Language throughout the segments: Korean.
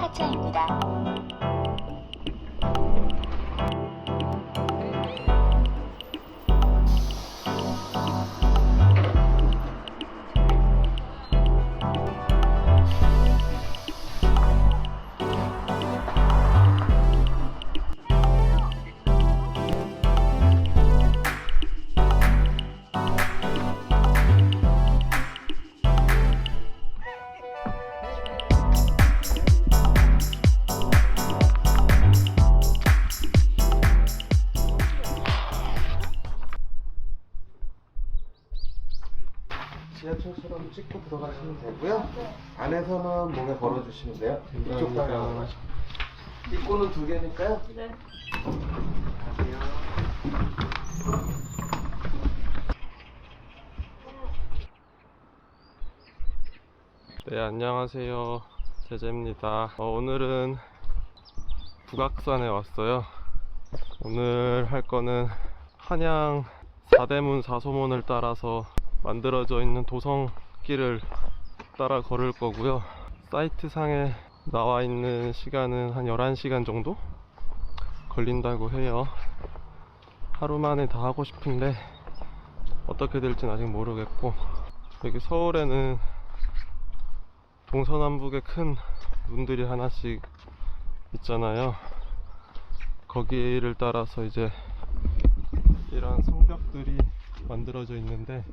하차입니다. 찍고 들어가시면 되고요. 안에서는 목에 걸어주시면 돼요. 이쪽 방향. 입구는 두 개니까요. 네. 네, 안녕하세요. 제재입니다. 어, 오늘은 북악산에 왔어요. 오늘 할 거는 한양 사대문 사소문을 따라서 만들어져 있는 도성 길을 따라 걸을 거고요. 사이트 상에 나와 있는 시간은 한 11시간 정도 걸린다고 해요. 하루 만에 다 하고 싶은데 어떻게 될지는 아직 모르겠고 여기 서울에는 동서남북에 큰 문들이 하나씩 있잖아요. 거기를 따라서 이제 이런 성벽들이 만들어져 있는데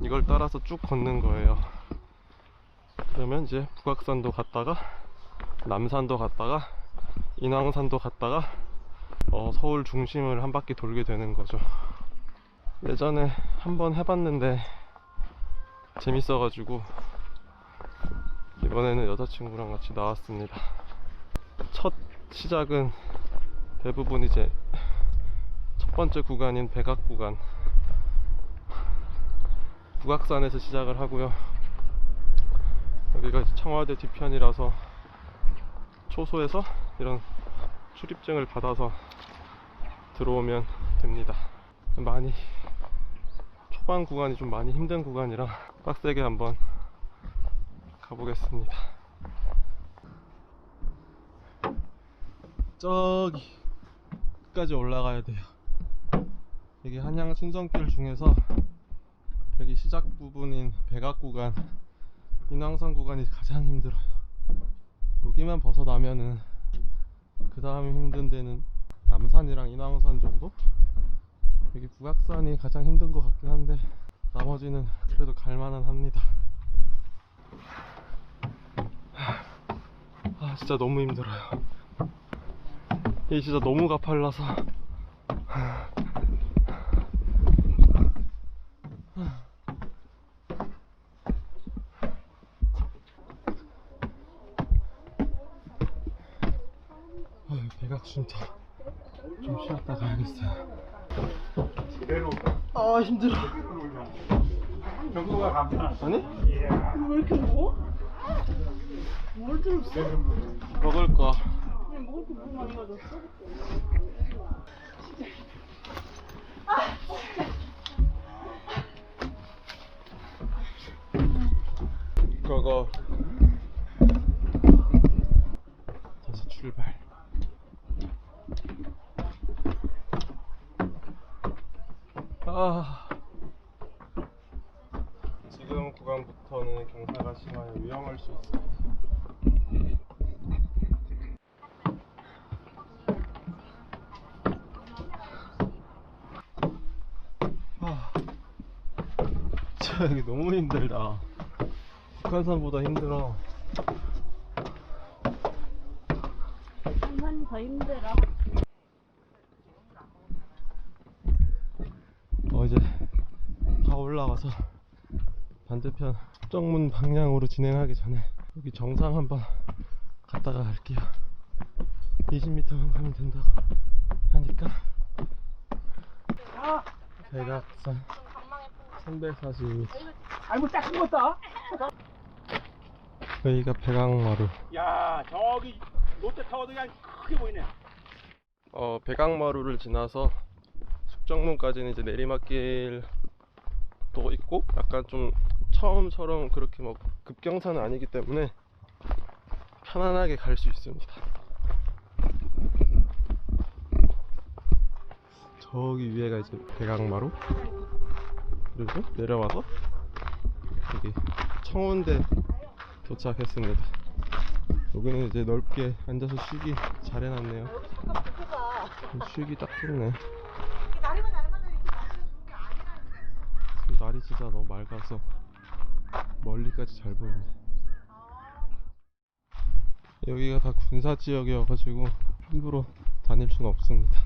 이걸 따라서 쭉 걷는 거예요. 그러면 이제 북악산도 갔다가 남산도 갔다가 인왕산도 갔다가 어, 서울 중심을 한 바퀴 돌게 되는 거죠. 예전에 한번 해봤는데 재밌어가지고 이번에는 여자친구랑 같이 나왔습니다. 첫 시작은 대부분 이제 첫 번째 구간인 백악 구간 북악산에서 시작을 하고요. 여기가 청와대 뒤편이라서 초소에서 이런 출입증을 받아서 들어오면 됩니다. 많이 초반 구간이 좀 많이 힘든 구간이라 빡세게 한번 가보겠습니다. 저기 끝까지 올라가야 돼요. 여기 한양 순성길 중에서 여기 시작 부분인 백악 구간, 인왕산 구간이 가장 힘들어요. 여기만 벗어나면은 그 다음에 힘든 데는 남산이랑 인왕산 정도? 여기 북악산이 가장 힘든 것 같긴 한데 나머지는 그래도 갈만은 합니다. 아 진짜 너무 힘들어요. 이게 진짜 너무 가팔라서 아유, 배가 진짜 좀 쉬었다 가야겠어요. 아 힘들어. 정도가 감탄. 아니? 왜 이렇게 먹어? 뭘 들었어? 먹을 거. 그냥 먹을 거 너무 많이 가졌어? 그거 다시 출발. 아 지금 구간부터는 경사가 심하여 위험할 수 있어. 아, 저 여기 너무 힘들다. 북한산보다 힘들어. 한산이 더 힘들어. 어 이제 다 올라와서 반대편 정문 방향으로 진행하기 전에 여기 정상 한번 갔다가 갈게요 20m만 가면 된다고 하니까 대각산 342m 아이고 딱 숨었다. 여기가 백악마루 야 저기 롯데타워도 그냥 크게 보이네. 어, 백악마루를 지나서 숙정문까지는 이제 내리막길도 있고 약간 좀 처음처럼 그렇게 막 급경사는 아니기 때문에 편안하게 갈 수 있습니다. 저기 위에가 이제 대강마루 그리고 내려와서 여기 청운대 도착했습니다. 여기는 이제 넓게 앉아서 쉬기 잘 해놨네요. 쉬기 딱 좋네. 날이 진짜 너무 맑아서 멀리까지 잘 보이네. 여기가 다 군사 지역이어가지고 함부로 다닐 수는 없습니다.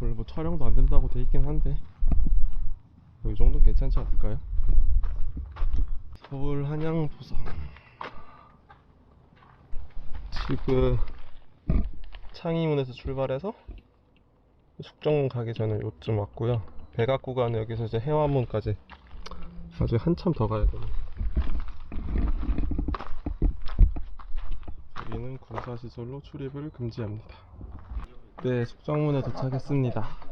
원래 뭐 촬영도 안 된다고 돼 있긴 한데 뭐 이 정도 괜찮지 않을까요? 서울 한양 부산 지금 창의문에서 출발해서 숙정문 가기 전에 요쯤 왔고요. 백악 구간은 여기서 이제 해화문까지 아직 한참 더 가야 되네. 여기는 군사시설로 출입을 금지합니다. 네, 숙정문에 도착했습니다.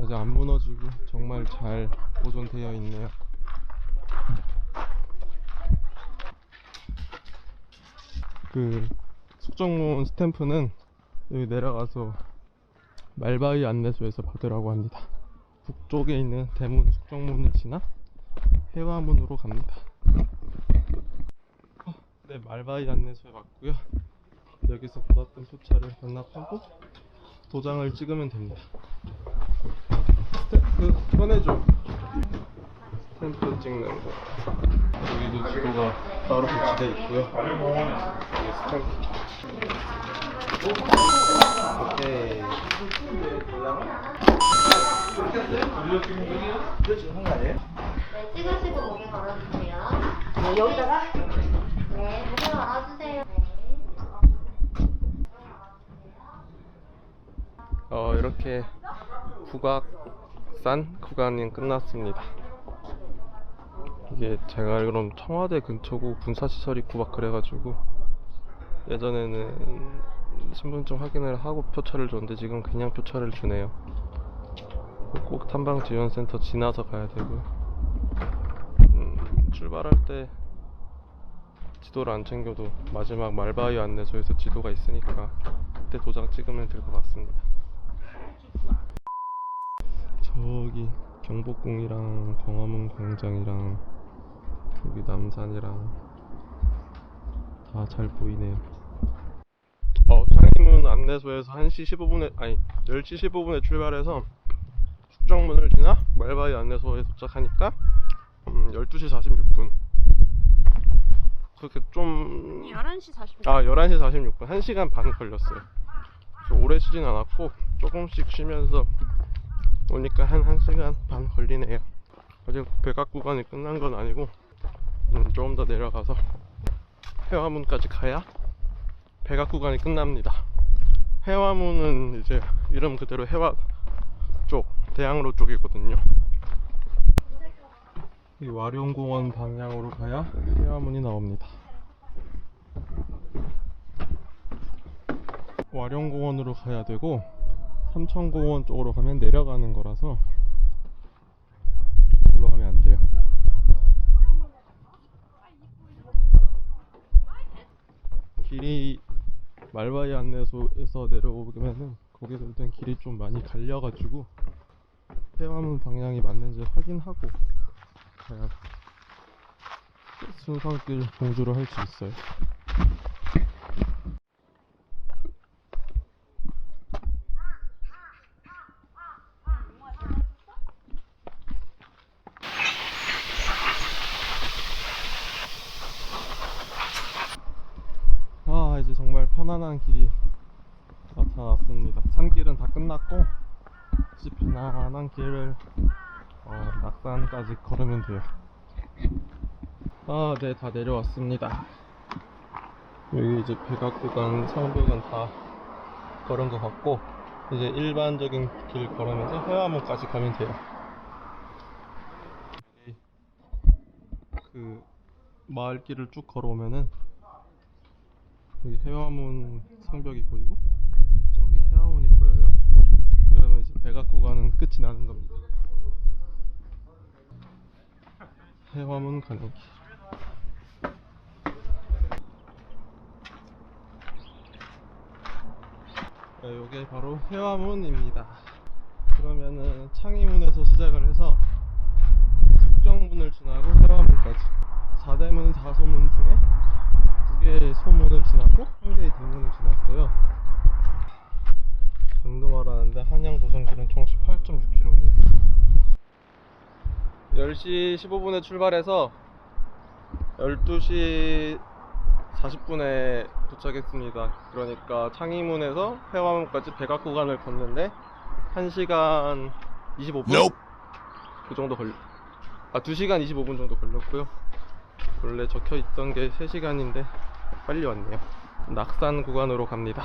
아직 안 무너지고 정말 잘 보존되어 있네요. 그 숙정문 스탬프는 여기 내려가서 말바위 안내소에서 받으라고 합니다. 북쪽에 있는 대문 숙정문을 지나 해화문으로 갑니다. 어, 네, 말바위 안내소에 왔고요. 여기서 받았던 표차를 반납하고 도장을 찍으면 됩니다. 스탬프 꺼내줘. 스탬프 찍는 거. 여기도 지도가 따로 배치되어 있고요. 여기 스탬프. 오케이. 네, 찍으시고 목에 걸어주세요. 네, 여기다가? 네, 목에 걸어주세요. 어, 이렇게 국악산 구간이 끝났습니다. 이게 제가 알기로는 청와대 근처고 군사시설 있고 막 그래가지고 예전에는 신분증 확인을 하고 표차를 줬는데 지금 그냥 표차를 주네요. 꼭 탐방지원센터 지나서 가야 되고요. 음, 출발할 때 지도를 안 챙겨도 마지막 말바위 안내소에서 지도가 있으니까 그때 도장 찍으면 될 것 같습니다. 저기 경복궁이랑 광화문 광장이랑 여기 남산이랑 다 잘 보이네요. 어, 창의문 안내소에서 1시 15분에 아니 10시 15분에 출발해서 숙정문을 지나 말바위 안내소에 도착하니까 음, 12시 46분. 그렇게 좀 11시 40분. 아 11시 46분 1시간 반 걸렸어요 오래 쉬진 않았고 조금씩 쉬면서 오니까 한 1시간 반 걸리네요. 아직 백악 구간이 끝난 건 아니고 음, 조금 더 내려가서 해화문까지 가야 백악 구간이 끝납니다. 해화문은 이제 이름 그대로 해화 쪽 대학로 쪽이거든요. 이 와룡공원 방향으로 가야 해화문이 나옵니다. 와룡공원으로 가야 되고 삼천공원 쪽으로 가면 내려가는 거라서 글로 가면 안 돼요. 길이 말바위 안내소에서 내려오면은 거기서 일단 길이 좀 많이 갈려가지고 해화문 방향이 맞는지 확인하고 가야 순상길 공주를 할 수 있어요. 아 이제 정말 편안한 길이 나타났습니다. 산길은 다 끝났고 이제 편안한 길을 어, 낙산까지 걸으면 돼요. 아 네 다 내려왔습니다. 여기 이제 백악구간 성벽은 다 걸은 것 같고 이제 일반적인 길 걸으면서 해화문까지 가면 돼요. 그 마을길을 쭉 걸어오면은 여기 해화문 성벽이 보이고 저기 해화문이 보여요. 그러면 이제 백악 구간은 끝이 나는 겁니다. 해화문 가는 길. 네, 요게 바로 해화문입니다. 그러면은 창의문에서 시작을 해서 숙정문을 지나고 해화문까지 4대문 4소문 중에 두 개의 소문을 지났고 한 개의 대문을 지났어요. 방금 알았는데 한양 도성길은 총 18.6km예요. 10시 15분에 출발해서 12시 40분에 도착했습니다. 그러니까 창의문에서 해화문까지 백악 구간을 걷는데 1시간 25분? 그 정도 걸려. 아, 2시간 25분 정도 걸렸고요. 원래 적혀 있던 게 3시간인데 빨리 왔네요. 낙산 구간으로 갑니다.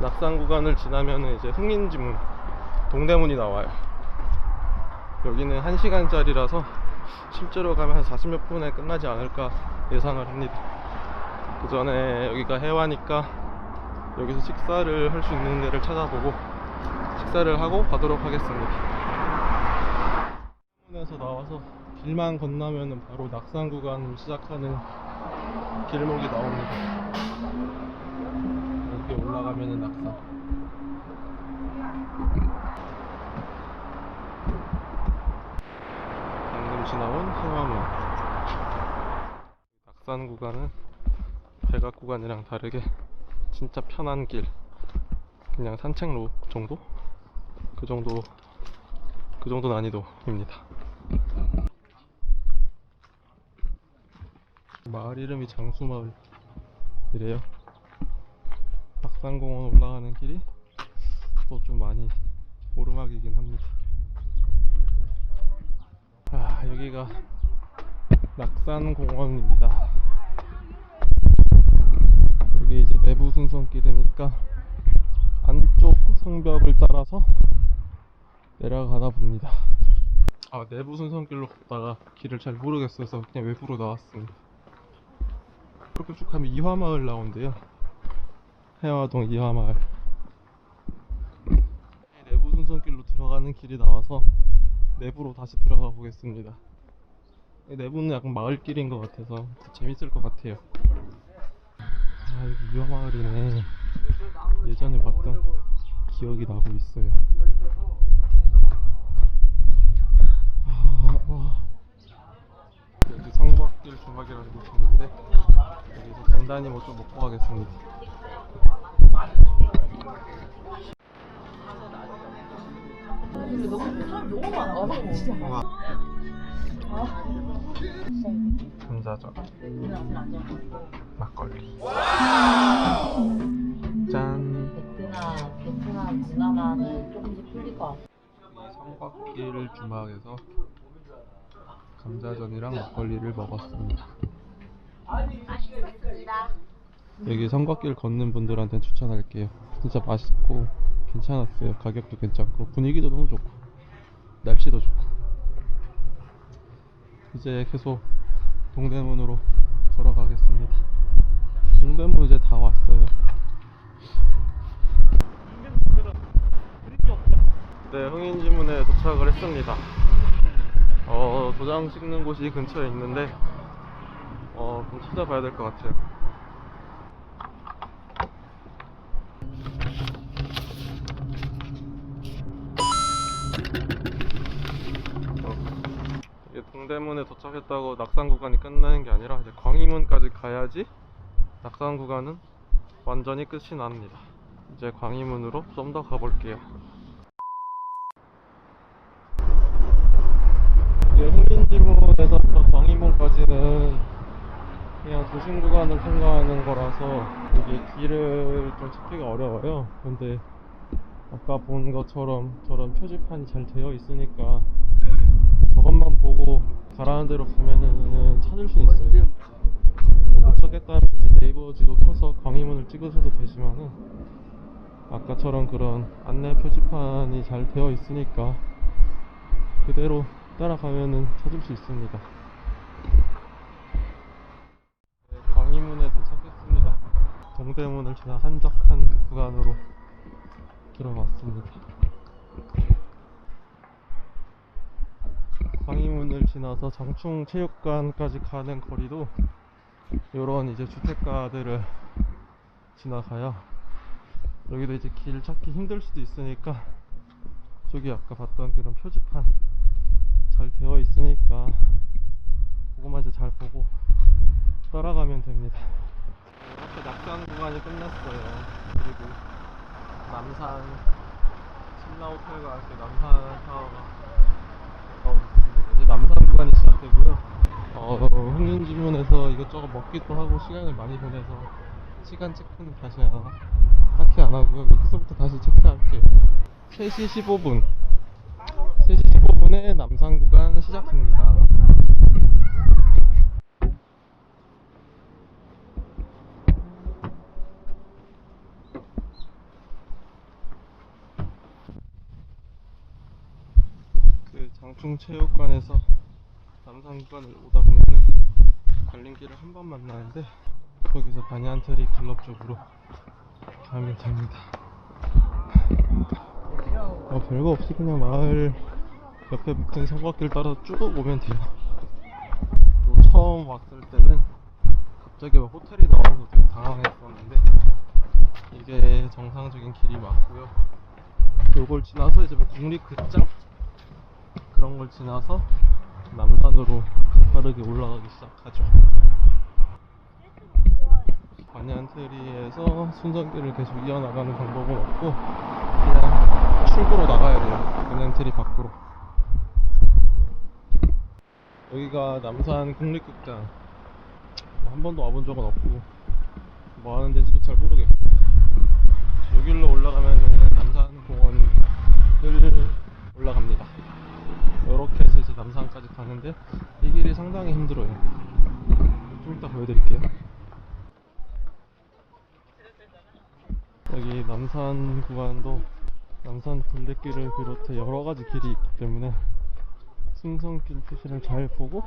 낙산 구간을 지나면 이제 흥인지문, 동대문이 나와요. 여기는 1시간짜리라서 실제로 가면 한 40몇 분에 끝나지 않을까 예상을 합니다. 그 전에 여기가 해화니까 여기서 식사를 할 수 있는 데를 찾아보고 식사를 하고 가도록 하겠습니다. 에서 나와서 길만 건너면 바로 낙산 구간 시작하는 길목이 나옵니다. 여기 올라가면은 낙산. 방금 지나온 해화문. 낙산 구간은 백악 구간이랑 다르게 진짜 편한 길. 그냥 산책로 정도? 그 정도, 그 정도 난이도입니다. 마을 이름이 장수마을이래요. 낙산공원 올라가는 길이 또 좀 많이 오르막이긴 합니다. 아, 여기가 낙산공원입니다. 여기 이제 내부 순선길이니까 안쪽 성벽을 따라서 내려가다 봅니다. 아, 내부 순선길로 걷다가 길을 잘 모르겠어서 그냥 외부로 나왔습니다. 이렇게 쭉 가면 이화마을 나온대요. 해화동 이화마을. 내부 순선길로 들어가는 길이 나와서 내부로 다시 들어가 보겠습니다. 이 내부는 약간 마을길인 것 같아서 재밌을 것 같아요. 아, 여기 이화마을이네. 예전에 봤던 기억이 나고 있어요. 아, 와. 성곽길 조각이라는 곳이 있는데 여기서 간단히 뭐 좀 먹고 가겠습니다. 감자전 막걸리 짠 베트남, 베트남 문화만은 조금씩 풀릴 것 같아요. 성곽길 주막에서 감자전이랑 막걸리를 먹었습니다. 여기 성곽길 걷는 분들한테 추천할게요. 진짜 맛있고 괜찮았어요. 가격도 괜찮고 분위기도 너무 좋고 날씨도 좋고 이제 계속 동대문으로 걸어가겠습니다. 동대문 이제 다 왔어요. 네, 흥인지문에 도착을 했습니다. 어, 도장 찍는 곳이 근처에 있는데, 어, 좀 찾아봐야 될 것 같아요. 어, 동대문에 도착했다고 낙산 구간이 끝나는 게 아니라 이제 광희문까지 가야지 낙산 구간은 완전히 끝이 납니다. 이제 광희문으로 좀 더 가볼게요. 이게 흥민지문에서부터 광희문까지는 그냥 도심 구간을 통과하는 거라서 이게 길을 좀 찾기가 어려워요. 근데 아까 본 것처럼 저런 표지판이 잘 되어 있으니까 저것만 보고 가라는 대로 가면은 찾을 수 있어요. 뭐못 찾겠다면 이제 네이버 지도 켜서 광희문을 찍으셔도 되지만은 아까처럼 그런 안내 표지판이 잘 되어 있으니까 그대로 따라가면은 찾을 수 있습니다. 네, 광희문에 도착했습니다. 동대문을 지나 한적한 구간으로 들어왔습니다. 광희문을 지나서 장충체육관까지 가는 거리도 요런 이제 주택가들을 지나가요. 여기도 이제 길 찾기 힘들 수도 있으니까 저기 아까 봤던 그런 표지판 잘 되어 있으니까 그거만 이제 잘 보고 따라가면 됩니다. 이렇게 낙산 구간이 끝났어요. 그리고 남산 신라 호텔과 함께 남산 타워가 가까운 있습니다. 이제 남산 구간이 시작되고요. 어, 흥인지문에서 이것저것 먹기도 하고 시간을 많이 보내서 시간 체크는 다시 안, 하- 딱히 안 하고요. 여기서부터 다시 체크할게요. 3시 15분. 3시 15분에 남산 구간 시작됩니다. 그 장충체육관에서 남산 구간을 오다 보면은 갈림길을 한 번 만나는데 거기서 바니안트리 클럽 쪽으로 가면 됩니다. 어, 별거 없이 그냥 마을 옆에 붙은 성곽길 따라 쭉 오면 돼요. 또 처음 왔을 때는 갑자기 막 호텔이 나와서 되게 당황했었는데 이게 정상적인 길이 맞고요. 요걸 지나서 이제 뭐 국립극장 그런 걸 지나서 남산으로 가파르게 올라가기 시작하죠. 반얀트리에서 순전길을 계속 이어나가는 방법은 없고 그냥 출구로 나가야 돼요. 반얀트리 밖으로. 여기가 남산 국립극장. 한 번도 와본 적은 없고 뭐 하는 데인지도 잘 모르겠고 여기로 올라가면 남산 공원을 올라갑니다. 이렇게 해서 이제 남산까지 가는데 이 길이 상당히 힘들어요. 좀 이따 보여드릴게요. 여기 남산 구간도 남산 둘레길을 비롯해 여러 가지 길이 있기 때문에 순성길 표시를 잘 보고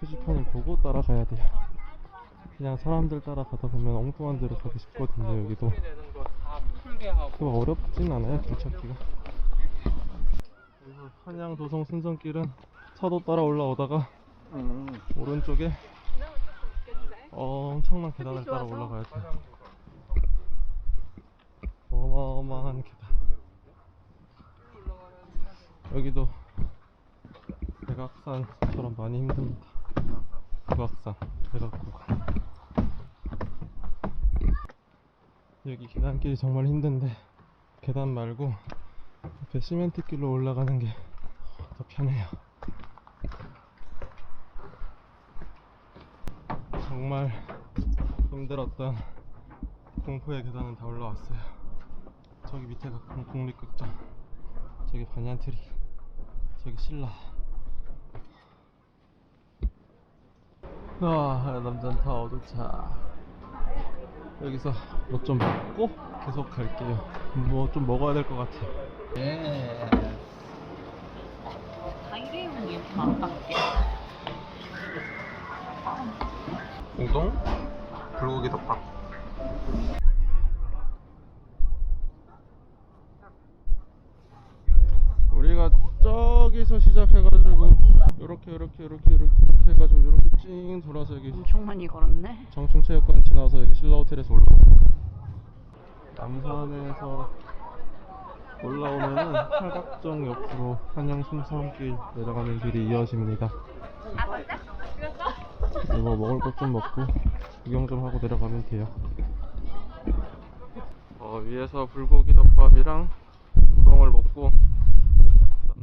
표지판을 보고 따라가야 돼요. 그냥 사람들 따라가다 보면 엉뚱한 데로 가기 쉽거든요. 여기도 그 어렵진 않아요 길 찾기가. 그래서 한양 도성 순성길은 차도 따라 올라오다가 오른쪽에 엄청난 계단을 따라 올라가야 돼요. 어마어마한 계단. 여기도 백악산처럼 많이 힘듭니다. 백악산, 백악구간. 여기 계단길이 정말 힘든데 계단 말고 옆에 시멘트 길로 올라가는 게 더 편해요. 정말 힘들었던 공포의 계단은 다 올라왔어요. 저기 밑에가 공- 국립극장, 저기 반얀트리, 저기 신라. 아, 남산 타워 도착. 여기서 뭐 좀 먹고 계속 갈게요. 뭐 좀 먹어야 될 것 같아요. 다이레용이 많답게. 우동, 불고기 덮밥. 우리가 저기서 시작해가지고 요렇게 요렇게 요렇게 이렇게 해가지고 요렇게 찡 돌아서 여기 엄청 많이 걸었네. 정충체육관 지나서 여기 신라 호텔에서 올라오고 남산에서 올라오면은 팔각정 옆으로 한양 숭상길 내려가는 길이 이어집니다. 이거 먹을 것 좀 먹고 구경 좀 하고 내려가면 돼요. 어, 위에서 불고기 덮밥이랑 우동을 먹고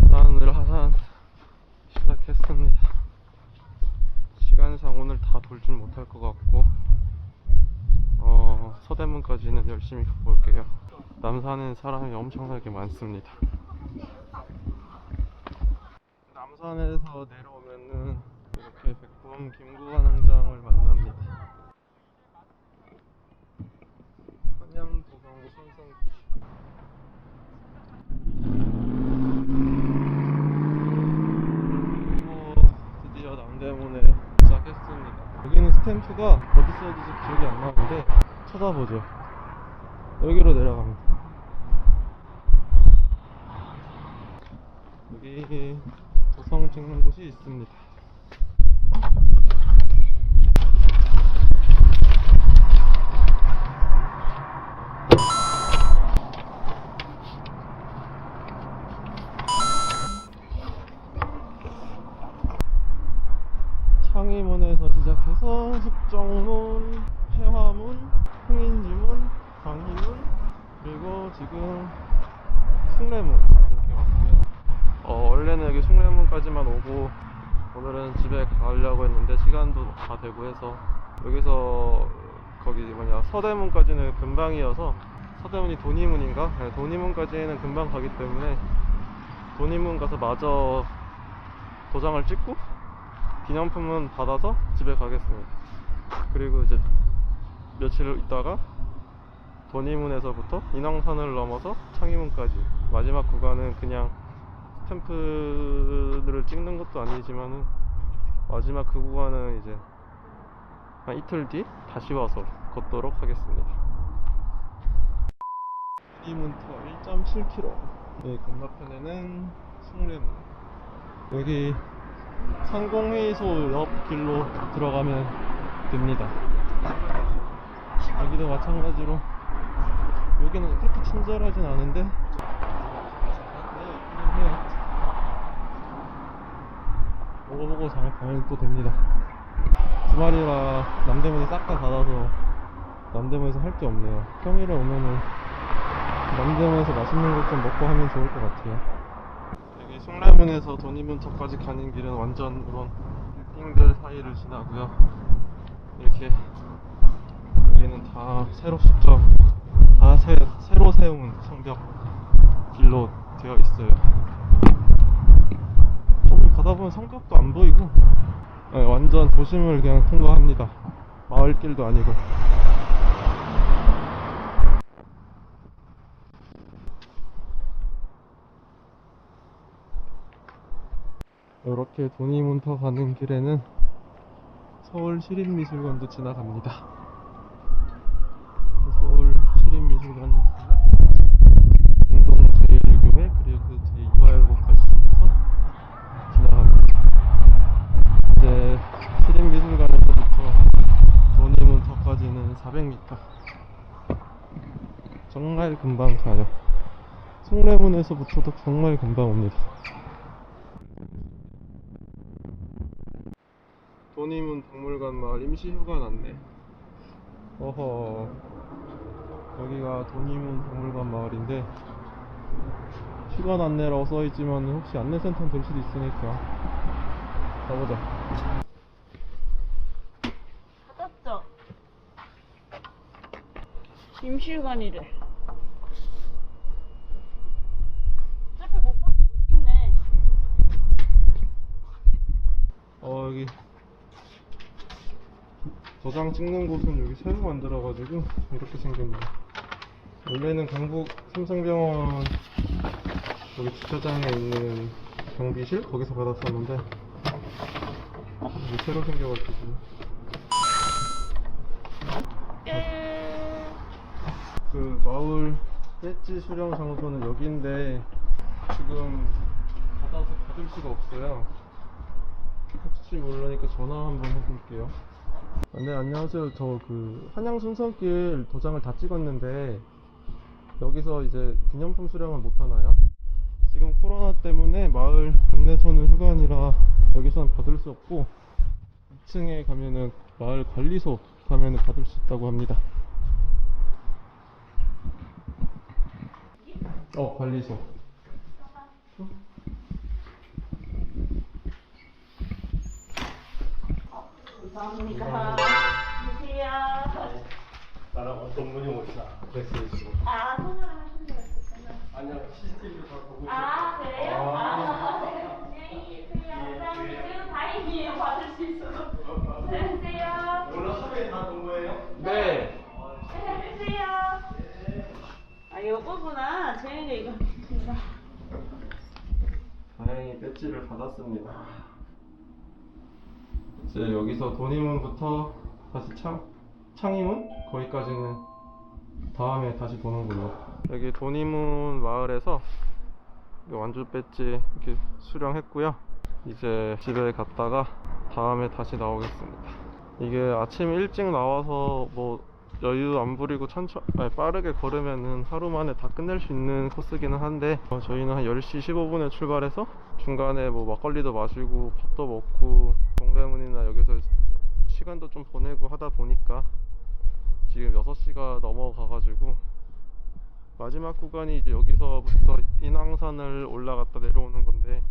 남산을 하산 시작했습니다. 시간상 오늘 다 돌진 못할 것 같고 어, 서대문까지는 열심히 가볼게요. 남산엔 사람이 엄청나게 많습니다. 남산에서 내려오면은 이렇게 백범 김구관 항장을 만납니다. 한양 도성 순성길. 그리고 드디어 남대문에 스탬프가 어디 써있는지 기억이 안 나는데 찾아보죠. 여기로 내려갑니다. 여기 도성 찍는 곳이 있습니다. 창의문에서 시작해서 숙정문, 해화문, 흥인지문, 광희문, 그리고 지금 숭례문 이렇게 왔고요. 어, 원래는 여기 숭례문까지만 오고 오늘은 집에 가려고 했는데 시간도 다 되고 해서 여기서 거기 뭐냐 서대문까지는 금방이어서 서대문이 돈이문인가? 네, 돈이문까지는 금방 가기 때문에 돈이문 가서 마저 도장을 찍고 기념품은 받아서 집에 가겠습니다. 그리고 이제 며칠 있다가 돈이문에서부터 인왕산을 넘어서 창의문까지 마지막 구간은 그냥 스탬프들을 찍는 것도 아니지만은 마지막 그 구간은 이제 한 이틀 뒤 다시 와서 걷도록 하겠습니다. 이문터 1.7km. 네, 건너편에는 숭례문. 여기 상공회의소 옆 길로 들어가면 됩니다. 여기도 마찬가지로 여기는 그렇게 친절하진 않은데 네, 있기는 해요. 먹어보고 잘 가면 또 됩니다. 주말이라 남대문이 싹 다 닫아서 남대문에서 할 게 없네요. 평일에 오면은 남대문에서 맛있는 것 좀 먹고 하면 좋을 것 같아요. 여기 숭례문에서 돈이문터까지 가는 길은 완전 그런 빌딩들 사이를 지나고요. 이렇게 여기는 다 새로 직접 다 새, 새로 세운 성벽 길로 되어 있어요. 가다 보면 성벽도 안 보이고 네, 완전 도심을 그냥 통과합니다. 마을길도 아니고. 이렇게 돈이문터 가는 길에는 서울 시립미술관도 지나갑니다. 서울 시립미술관도 운동 제1교회 그리고 그 제2화열고까지 지나서 지나갑니다. 이제 시립미술관에서부터 돈이문터까지는 400m. 정말 금방 가요. 숭례문에서부터도 정말 금방 옵니다. 돈이문 박물관 마을 임시휴관 안내. 어허. 여기가 돈이문 박물관 마을인데 휴관 안내라고 써있지만 혹시 안내센터 될 수도 있으니까 가보자. 닫았죠? 임시휴관이래. 어차피 못 봐서 못 찍네. 어 여기 도장 찍는 곳은 여기 새로 만들어가지고 이렇게 생겼네요. 원래는 강북 삼성병원 여기 주차장에 있는 경비실 거기서 받았었는데 여기 새로 생겨가지고 그 마을 배지 수령 장소는 여기인데 지금 받아서 받을 수가 없어요. 혹시 모르니까 전화 한번 해볼게요. 아, 네, 안녕하세요. 저 그 한양 순서길 도장을 다 찍었는데 여기서 이제 기념품 수령은 못 하나요? 지금 코로나 때문에 마을 안내소는 휴관이라 여기서는 받을 수 없고 2층에 가면은 마을 관리소 가면은 받을 수 있다고 합니다. 어, 관리소. 감사합니다. 주세요. 나랑 어떤 분이 오시나? 그랬어요. 아, 통화를 하신 거였었구나. 아니요, CCTV 다 보고 아, 그래요? 아, 네. 안녕히 계세요. 감사합니다. 다행이에요. 받을 수 있어서. 안녕하세요. 오늘 하루에 다본 거예요? 네. 안녕하세요. 아, 요거구나. 제일 이거. 다행히 배지를 받았습니다. 이제 여기서 돈이문부터 다시 창, 창이문? 거기까지는 다음에 다시 보는 걸로. 여기 돈이문 마을에서 이 완주 배지 이렇게 수령했고요. 이제 집에 갔다가 다음에 다시 나오겠습니다. 이게 아침 일찍 나와서 뭐 여유 안 부리고 천천 아니, 빠르게 걸으면은 하루 만에 다 끝낼 수 있는 코스기는 한데 어, 저희는 한 10시 15분에 출발해서 중간에 뭐 막걸리도 마시고 밥도 먹고 동대문이나 여기서 시간도 좀 보내고 하다 보니까 지금 6시가 넘어가가지고 마지막 구간이 이제 여기서부터 인왕산을 올라갔다 내려오는 건데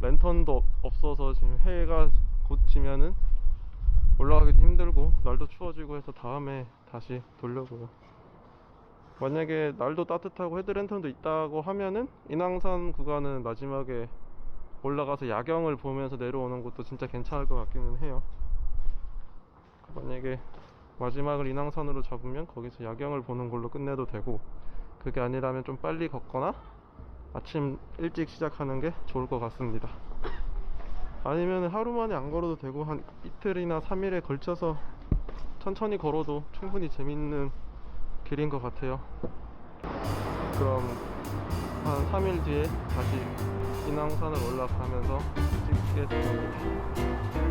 랜턴도 없- 없어서 지금 해가 곧 지면은 올라가기도 힘들고 날도 추워지고 해서 다음에 다시 돌려고요. 만약에 날도 따뜻하고 헤드랜턴도 있다고 하면은 인왕산 구간은 마지막에 올라가서 야경을 보면서 내려오는 것도 진짜 괜찮을 것 같기는 해요. 만약에 마지막을 인왕산으로 잡으면 거기서 야경을 보는 걸로 끝내도 되고 그게 아니라면 좀 빨리 걷거나 아침 일찍 시작하는 게 좋을 것 같습니다. 아니면 하루 만에 안 걸어도 되고 한 이틀이나 3일에 걸쳐서 천천히 걸어도 충분히 재밌는 길인 것 같아요. 그럼 한 3일 뒤에 다시 인왕산을 올라가면서 찍게 됩니다.